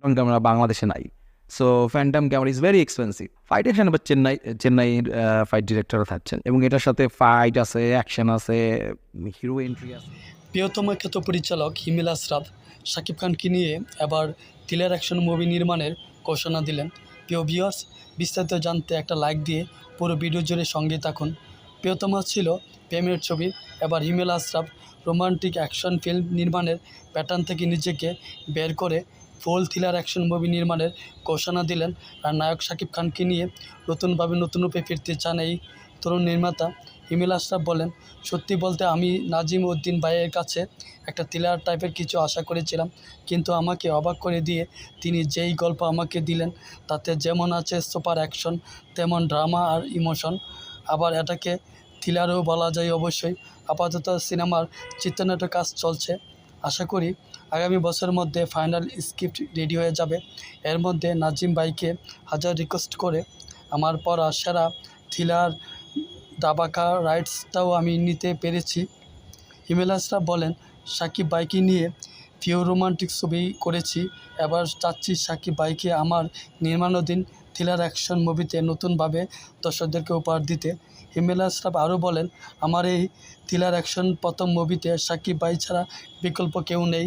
Phantom camera বাংলাদেশে নাই। So phantom camera is very expensive fight action এবার চেন্নাই চেন্নাইয়ের ফাইট ডিরেক্টরও থাকছেন এবং এটার সাথে ফাইট আছে অ্যাকশন আছে হিরো এন্ট্রি আছে। প্রিয়তম খ্যাত পরিচালক হিমেল আশরাফ শাকিব খানকে নিয়ে এবার থ্রিলার অ্যাকশন মুভি নির্মাণের ঘোষণা দিলেন। প্রিয় ভিউয়ার্স বিস্তারিত জানতে একটা লাইক দিয়ে পুরো ভিডিও জুড়ে সঙ্গে থাকুন। প্রিয়তম ছিল প্রেমের ছবি। এবার Himel Ashraf romantic action film নির্মাণের প্যাটার্ন থেকে নিজেকে বের করে ফুল থ্রিলার অ্যাকশন মুভি নির্মাণের ঘোষণা দিলেন আর নায়ক শাকিব খানকে নিয়ে নতুনভাবে নতুন রূপে ফিরতে চান এই তরুণ নির্মাতা। হিমেল আশরাফ বলেন, সত্যি বলতে আমি নাজিম উদ্দিন ভাইয়ের কাছে একটা থ্রিলার টাইপের কিছু আশা করেছিলাম, কিন্তু আমাকে অবাক করে দিয়ে তিনি যেই গল্প আমাকে দিলেন, তাতে যেমন আছে সুপার অ্যাকশন, তেমন ড্রামা আর ইমোশন। আবার এটাকে থ্রিলারও বলা যায় অবশ্যই। আপাতত সিনেমার চিত্রনাট্য কাজ চলছে। আশা করি আগামী বছরের মধ্যে ফাইনাল স্ক্রিপ্ট রেডি হয়ে যাবে। এর মধ্যে নাজিম ভাইকে হাজার রিকোয়েস্ট করে আমার পড়া সেরা থ্রিলার দাবাকা রাইটসটাও আমি নিতে পেরেছি। হিমেলাসরা বলেন, সাকিব বাইকে নিয়ে পিওর রোমান্টিক ছবি করেছি, এবার চাচ্ছি সাকিব বাইকে আমার নির্মাণাধীন থ্রিলার অ্যাকশন মুভিতে নতুনভাবে দর্শকদেরকে উপহার দিতে, হিমেলা আশরাফ আরও বলেন, আমার এই থ্রিলার অ্যাকশন প্রথম মুভিতে সাকিব ভাই ছাড়া বিকল্প কেউ নেই।